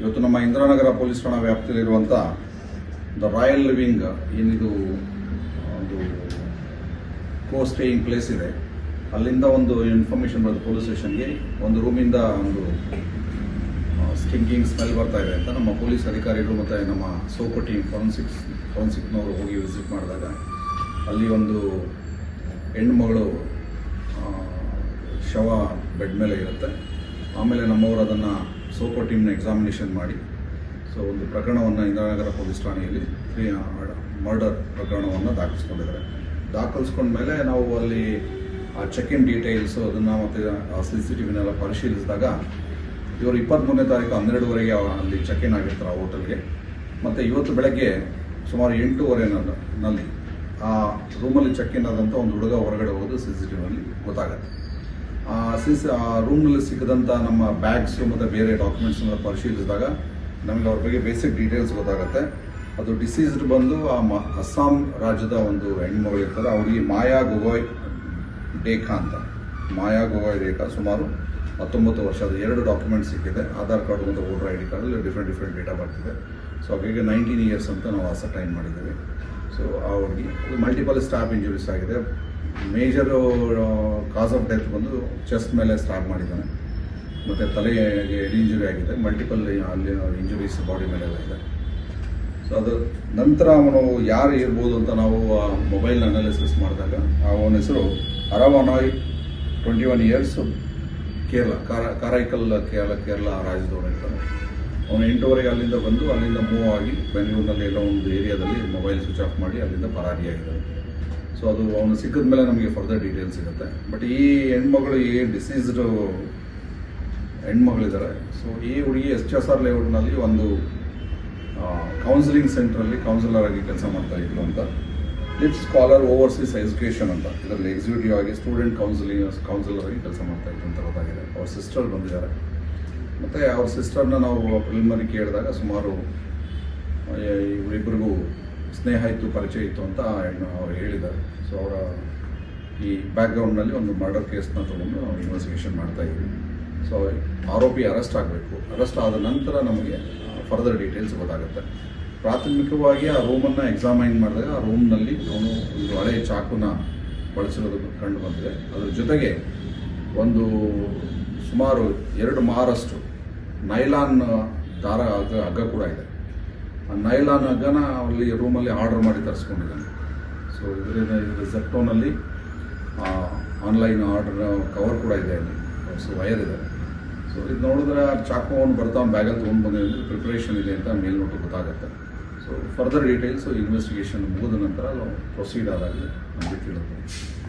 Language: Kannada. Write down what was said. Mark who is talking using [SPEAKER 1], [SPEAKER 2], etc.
[SPEAKER 1] ಇವತ್ತು ನಮ್ಮ ಇಂದಿರಾನಗರ ಪೊಲೀಸ್ ಠಾಣಾ ವ್ಯಾಪ್ತಿಯಲ್ಲಿರುವಂಥ ದ ರಾಯಲ್ ಲಿವಿಂಗ್ ಏನಿದು ಒಂದು ಕೋ ಸ್ಟೇಯಿಂಗ್ ಪ್ಲೇಸ್ ಇದೆ. ಅಲ್ಲಿಂದ ಒಂದು ಇನ್ಫಾರ್ಮೇಷನ್ ಬರೋದು ಪೊಲೀಸ್ ಸ್ಟೇಷನ್ಗೆ ಒಂದು ರೂಮಿಂದ ಒಂದು ಸ್ಟಿಂಕಿಂಗ್ ಸ್ಮೆಲ್ ಬರ್ತಾ ಇದೆ ಅಂತ ನಮ್ಮ ಪೊಲೀಸ್ ಅಧಿಕಾರಿಗಳು ಮತ್ತು ನಮ್ಮ ಸೋಪು ಟೀಮ್ ಫೋರೆನ್ಸಿಕ್ಸ್ ಫೋರೆನ್ಸಿಕ್ನವರು ಹೋಗಿ ವಿಸಿಟ್ ಮಾಡಿದಾಗ ಅಲ್ಲಿ ಒಂದು ಹೆಣ್ಮಗಳು ಮಗಳು ಶವ ಬೆಡ್ ಮೇಲೆ ಇರುತ್ತೆ. ಆಮೇಲೆ ನಮ್ಮವರು ಅದನ್ನು ಸೋಕೋ ಟೀಮ್ನ ಎಕ್ಸಾಮಿನೇಷನ್ ಮಾಡಿ. ಸೊ ಒಂದು ಪ್ರಕರಣವನ್ನು ಇಂದಿರಾನಗರ ಪೊಲೀಸ್ ಠಾಣೆಯಲ್ಲಿ ಮರ್ಡರ್ ಪ್ರಕರಣವನ್ನು ದಾಖಲಿಸ್ಕೊಂಡಿದ್ದಾರೆ. ದಾಖಲಿಸ್ಕೊಂಡ್ಮೇಲೆ ನಾವು ಅಲ್ಲಿ ಆ ಚೆಕ್ ಇನ್ ಡೀಟೇಲ್ಸು ಅದನ್ನು ಮತ್ತು ಸಿ ಸಿ ಟಿ ವಿನೆಲ್ಲ ಪರಿಶೀಲಿಸಿದಾಗ ಇವರು ಇಪ್ಪತ್ತ್ಮೂರನೇ ತಾರೀಕು ಹನ್ನೆರಡುವರೆಗೆ ಅಲ್ಲಿ ಚೆಕ್ ಇನ್ ಆಗಿರ್ತಾರೆ ಆ ಹೋಟೆಲ್ಗೆ ಮತ್ತು ಇವತ್ತು ಬೆಳಗ್ಗೆ ಸುಮಾರು ಎಂಟೂವರೆ ನಲ್ಲಿ ಆ ರೂಮಲ್ಲಿ ಚೆಕ್ ಇನ್ ಆದಂಥ ಒಂದು ಹುಡುಗ ಹೊರಗಡೆ ಹೋಗೋದು ಸಿ ಸಿ ಟಿ ವಿನಲ್ಲಿ ಗೊತ್ತಾಗುತ್ತೆ. ಆ ಸಿ ಸಿ ಆ ರೂಮ್ನಲ್ಲಿ ಸಿಕ್ಕಿದಂಥ ನಮ್ಮ ಬ್ಯಾಗ್ಸು ಮತ್ತು ಬೇರೆ ಡಾಕ್ಯುಮೆಂಟ್ಸ್ ಪರಿಶೀಲಿಸಿದಾಗ ನಮಗೆ ಅವ್ರ ಬಗ್ಗೆ ಬೇಸಿಕ್ ಡೀಟೇಲ್ಸ್ ಗೊತ್ತಾಗುತ್ತೆ. ಅದು ಡಿಸೀಸ್ಡ್ ಬಂದು ಆ ಮ, ಅಸ್ಸಾಂ ರಾಜ್ಯದ ಒಂದು ಹೆಣ್ಮಗಳು ಇರ್ತಾರೆ ಅವರಿಗೆ ಮಾಯಾ ಗೊಗೋಯ್ ಡೇಖಾ ಅಂತ. ಮಾಯಾ ಗೊಗೋಯ್ ರೇಖಾ ಸುಮಾರು ಹತ್ತೊಂಬತ್ತು ವರ್ಷದ ಎರಡು ಡಾಕ್ಯುಮೆಂಟ್ಸ್ ಸಿಕ್ಕಿದೆ. ಆಧಾರ್ ಕಾರ್ಡ್ ಮತ್ತು ವೋಟರ್ ಐ ಡಿ ಕಾರ್ಡಲ್ಲಿ ಡಿಫ್ರೆಂಟ್ ಡಿಫ್ರೆಂಟ್ ಡೇಟಾ ಬರ್ತಿದೆ. ಸೊ ಹಾಗಾಗಿ ನೈನ್ಟೀನ್ ಇಯರ್ಸ್ ಅಂತ ನಾವು ಅಸಟೈನ್ ಮಾಡಿದ್ದೀವಿ. ಸೊ ಆ ಹುಡುಗಿ ಮಲ್ಟಿಪಲ್ ಸ್ಟಾಪ್ ಇಂಜುರೀಸ್ ಆಗಿದೆ. ಮೇಜರು ಕಾಸ್ ಆಫ್ ಡೆತ್ ಬಂದು ಚೆಸ್ಟ್ ಮೇಲೆ ಸ್ಟಾರ್ಟ್ ಮಾಡಿದ್ದಾನೆ. ಮತ್ತು ತಲೆಗೆ ಹೆಡ್ ಇಂಜುರಿ ಆಗಿದೆ. ಮಲ್ಟಿಪಲ್ ಅಲ್ಲಿ ಇಂಜುರೀಸ್ ಬಾಡಿ ಮೇಲೆಲ್ಲ ಇದೆ. ಸೊ ಅದು ನಂತರ ಅವನು ಯಾರು ಇರ್ಬೋದು ಅಂತ ನಾವು ಮೊಬೈಲ್ ಅನಾಲಿಸಿಸ್ ಮಾಡಿದಾಗ ಅವನ ಹೆಸರು ಅರವನಾಯ್ ಟ್ವೆಂಟಿ ಒನ್ ಇಯರ್ಸ್ ಕೇರಳ, ಕಾರ, ಕಾರೈಕಲ್, ಕೇರಳ ಕೇರಳ ರಾಜ್ಯದವನು ಇರ್ತಾನೆ. ಅವನು ಎಂಟೂವರೆಗೆ ಅಲ್ಲಿಂದ ಬಂದು ಅಲ್ಲಿಂದ ಮೂವ್ ಆಗಿ ಬೆಂಗಳೂರಿನಲ್ಲಿ ಎಲ್ಲ ಒಂದು ಏರಿಯಾದಲ್ಲಿ ಮೊಬೈಲ್ ಸ್ವಿಚ್ ಆಫ್ ಮಾಡಿ ಅಲ್ಲಿಂದ ಪರಾರಿಯಾಗಿದ್ದಾನೆ. ಸೊ ಅದು ಅವನು ಸಿಕ್ಕಿದ ಮೇಲೆ ನಮಗೆ ಫರ್ದರ್ ಡೀಟೇಲ್ಸ್ ಸಿಗುತ್ತೆ. ಬಟ್ ಈ ಹೆಣ್ಮಗಳು, ಈ ಡಿಸೀಸ್ಡ್ ಹೆಣ್ಮಗಳಿದ್ದಾರೆ. ಸೊ ಈ ಹುಡುಗಿ ಎಸ್ ಎಸ್ ಆರ್ ಲೇಔಟ್ನಲ್ಲಿ ಒಂದು ಕೌನ್ಸಿಲಿಂಗ್ ಸೆಂಟ್ರಲ್ಲಿ ಕೌನ್ಸಿಲರ್ ಆಗಿ ಕೆಲಸ ಮಾಡ್ತಾ ಇದ್ರು ಅಂತ. ಲಿಟ್ ಸ್ಕಾಲರ್ ಓವರ್ಸೀಸ್ ಎಜುಕೇಷನ್ ಅಂತ. ಇದರಲ್ಲಿ ಎಕ್ಸಿಕ್ಯೂಟಿವ್ ಆಗಿ ಸ್ಟೂಡೆಂಟ್ ಕೌನ್ಸಿಲಿಂಗ್ ಕೌನ್ಸಿಲರ್ ಆಗಿ ಕೆಲಸ ಮಾಡ್ತಾ ಇದ್ರು ಅಂತ ಗೊತ್ತಾಗಿದೆ. ಅವ್ರ ಸಿಸ್ಟರ್ ಬಂದಿದ್ದಾರೆ. ಮತ್ತು ಅವ್ರ ಸಿಸ್ಟರ್ನ ನಾವು ಪ್ರಿಲಿಮರಿ ಕೇಳಿದಾಗ ಸುಮಾರು ಇವರಿಬ್ಬರಿಗೂ ಸ್ನೇಹ ಇತ್ತು, ಪರಿಚಯ ಇತ್ತು ಅಂತ ಅವ್ರು ಹೇಳಿದ್ದಾರೆ. ಸೊ ಅವರ ಈ ಬ್ಯಾಕ್ಗ್ರೌಂಡ್ನಲ್ಲಿ ಒಂದು ಮರ್ಡರ್ ಕೇಸ್ನ ತೊಗೊಂಡು ನಾವು ಇನ್ವೆಸ್ಟಿಗೇಷನ್ ಮಾಡ್ತಾ ಇದ್ದೀವಿ ಸೊ ಆರೋಪಿ ಅರೆಸ್ಟ್ ಆಗಬೇಕು. ಅರೆಸ್ಟ್ ಆದ ನಂತರ ನಮಗೆ ಫರ್ದರ್ ಡೀಟೇಲ್ಸ್ ಗೊತ್ತಾಗುತ್ತೆ. ಪ್ರಾಥಮಿಕವಾಗಿ ಆ ರೂಮನ್ನು ಎಕ್ಸಾಮೈನ್ ಮಾಡಿದಾಗ ಆ ರೂಮ್ನಲ್ಲಿ ಅವನು ಒಂದು ಹಳೆ ಚಾಕುನ ಬಳಸಿರೋದು ಕಂಡು ಬಂದಿದೆ. ಅದ್ರ ಜೊತೆಗೆ ಒಂದು ಸುಮಾರು ಎರಡು ಮಾರಷ್ಟು ನೈಲಾನ್ ದಾರ ಹಗ್ಗ ಹಗ್ಗ ಕೂಡ ಇದೆ. ಆ ನೈಲಾನ್ ಹಗ್ಗನ ಅಲ್ಲಿ ರೂಮಲ್ಲಿ ಆರ್ಡರ್ ಮಾಡಿ ತರಿಸ್ಕೊಂಡಿದ್ದಾನೆ. ಸೊ ಇದರಿಂದ ಇದರ ಝೆಪ್ಟೋನಲ್ಲಿ ಆನ್ಲೈನ್ ಆರ್ಡರ್ ಕವರ್ ಕೂಡ ಇದೆ ಅಲ್ಲಿ. ಸೊ ವಯರ್ ಇದೆ. ಸೊ ಇದು ನೋಡಿದ್ರೆ ಚಾಕು ಅವ್ನು ಬರ್ತಾ ಬ್ಯಾಗಲ್ಲಿ ತೊಗೊಂಡು ಬಂದಿದೆ ಪ್ರಿಪ್ರೇಷನ್ ಇದೆ ಅಂತ ಮೇಲ್ನೋಟು ಗೊತ್ತಾಗುತ್ತೆ. ಸೊ ಫರ್ದರ್ ಡೀಟೇಲ್ಸು ಇನ್ವೆಸ್ಟಿಗೇಷನ್ ಮುಗಿದ ನಂತರ ನಾವು ಪ್ರೊಸೀಡ್ ಆದಾಗಲೇ ನಮಗೆ ತಿಳಿಯುತ್ತೆ.